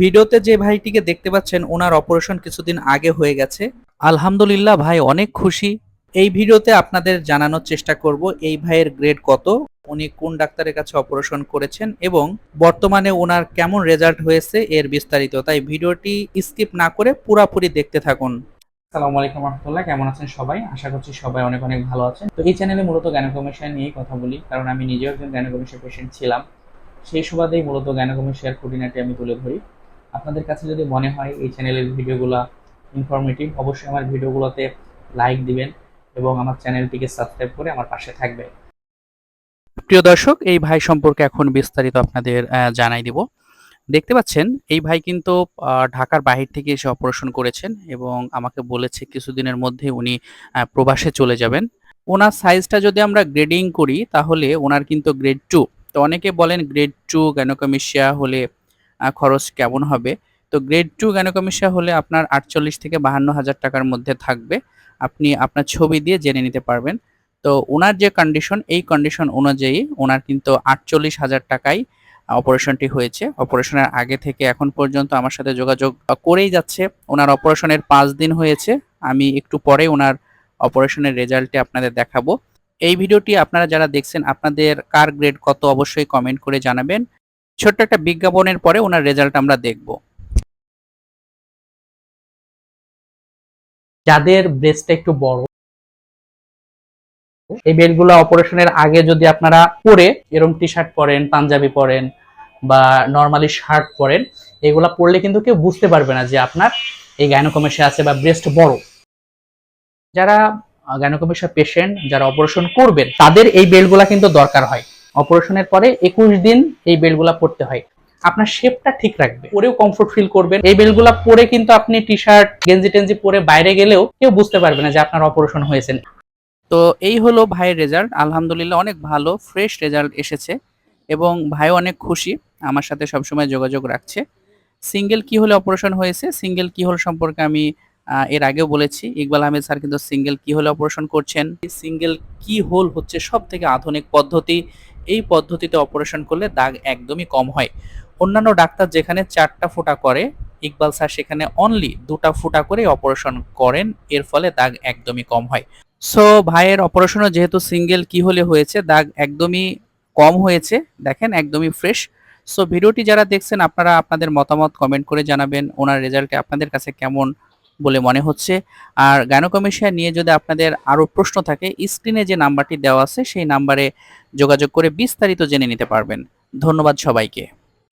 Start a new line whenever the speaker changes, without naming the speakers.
ভিডিওতে যে ভাইটিকে দেখতে পাচ্ছেন, ওনার অপারেশন কিছুদিন আগে হয়ে গেছে। আলহামদুলিল্লাহ ভাই, অনেক খুশি। এই ভিডিওতে আপনাদের জানানোর চেষ্টা করব, এই ভাইয়ের গ্রেড কত, উনি কোন ডাক্তারের কাছে অপারেশন করেছেন এবং বর্তমানে ওনার কেমন রেজাল্ট হয়েছে, এর বিস্তারিত। তাই ভিডিওটি স্কিপ না করে পুরাপুরি দেখতে থাকুন।
আসসালামু আলাইকুম রহমতুল্লাহ, কেমন আছেন সবাই? আশা করছি সবাই অনেক অনেক ভালো আছেন। তো এই চ্যানেলে মূলত গ্যানোকমেশিয়া নিয়েই কথা বলি, কারণ আমি নিজেও একজন গ্যানোকমেশিয়া পেশেন্ট ছিলাম। সেই সুবাদেই মূলত গ্যানোকমেশিয়ার খুঁটিনাটি আমি তুলে ধরি। আপনাদের কাছে যদি মনে হয় এই চ্যানেলের ভিডিওগুলো ইনফরমেটিভ অবশ্যই আমার ভিডিওগুলোতে লাইক দিবেন এবং আমার চ্যানেলটিকে সাবস্ক্রাইব করে আমার পাশে থাকবে
প্রিয় দর্শক, এই ভাই সম্পর্কে এখন বিস্তারিত আপনাদের জানাই দিব। দেখতে পাচ্ছেন, এই ভাই কিন্তু ঢাকার বাহির থেকে এসে অপারেশন করেছেন এবং আমাকে বলেছে কিছুদিনের মধ্যে উনি প্রবাসে চলে যাবেন। ওনার সাইজটা যদি আমরা গ্রেডিং করি, তাহলে ওনার কিন্তু গ্রেড টু তো অনেকে বলেন গ্রেড টু গ্যানোকমিশিয়া হলে খরচ কেমন হবে? তো গ্রেড টু গ্যানোকমিশিয়া হলে আপনার আটচল্লিশ থেকে বাহান্ন হাজার টাকার মধ্যে থাকবে। আপনি আপনার ছবি দিয়ে জেনে নিতে পারবেন। তো ওনার যে কন্ডিশন এই কন্ডিশন অনুযায়ী ওনার কিন্তু আটচল্লিশ হাজার টাকায় অপারেশনটি হয়েছে। অপারেশনের আগে থেকে এখন পর্যন্ত আমার সাথে যোগাযোগ করেই যাচ্ছে। ওনার অপারেশনের পাঁচ দিন হয়েছে। আমি একটু পরে ওনার অপারেশনের রেজাল্টে আপনাদের দেখাবো। এই ভিডিওটি আপনারা যারা দেখছেন, আপনাদের কার গ্রেড কত, অবশ্যই কমেন্ট করে জানাবেন। ছোট্ট একটা বিজ্ঞাপনের পরে ওনার রেজাল্ট আমরা দেখব।
যাদের ব্রেস্টটা একটু বড়, এই বেল্টগুলো অপারেশনের আগে যদি আপনারা পরে এরকম টি শার্ট পরেন, পাঞ্জাবি পরেন বা নর্মালি শার্ট পরেন, এগুলা পরলে কিন্তু কেউ বুঝতে পারবে না যে আপনার এই গাইনোকমেশিয়া আছে বা ব্রেস্ট বড়। যারা গাইনোকমেশিয়া পেশেন্ট যারা অপারেশন করবেন, তাদের এই বেল্টগুলা কিন্তু দরকার হয়। অপারেশনের পরে একুশ দিন এই বেল্টগুলা পরতে হয়। আপনার শেপটা ঠিক রাখবে। পরেও কমফোর্ট ফিল করবেন। এই বেল্টগুলা পরে কিন্তু আপনি টি শার্ট গেঞ্জি টেঞ্জি পরে বাইরে গেলেও কেউ বুঝতে পারবে না যে আপনার অপারেশন হয়েছে।
তো এই হলো ভাইয়ের রেজাল্ট আলহামদুলিল্লাহ অনেক ভালো ফ্রেশ রেজাল্ট এসেছে এবং ভাইও অনেক খুশি। আমার সাথে সবসময় যোগাযোগ রাখছে। সিঙ্গেল কি হলে অপারেশন হয়েছে? সিঙ্গেল কি হল সম্পর্কে আমি এর আগেও বলেছি। ইকবাল আহমেদ স্যার কিন্তু সিঙ্গেল কি হলে অপারেশন করছেন? সিঙ্গেল কি হোল হচ্ছে সব থেকে আধুনিক পদ্ধতি। এই পদ্ধতিতে অপারেশন করলে দাগ একদমই কম হয়। অন্যান্য ডাক্তার যেখানে চারটা ফুটা করে, ইকবাল স্যার সেখানে অনলি দুটা ফুটা করে অপারেশন করেন, এর ফলে দাগ একদমই কম হয়। সো ভাইয়ের অপারেশনও যেহেতু সিঙ্গেল কি হলে হয়েছে? দাগ একদমই কম হয়েছে, দেখেন একদমই ফ্রেশ সো ভিডিওটি যারা দেখছেন, আপনারা আপনাদের মতামত কমেন্ট করে জানাবেন, ওনার রেজাল্টে আপনাদের কাছে কেমন বলে মনে হচ্ছে। আর গায়নোকমেশিয়া নিয়ে যদি আপনাদের আরও প্রশ্ন থাকে স্ক্রিনে যে নাম্বারটি দেওয়া আছে, সেই নাম্বারে যোগাযোগ করে বিস্তারিত জেনে নিতে পারবেন। ধন্যবাদ সবাইকে।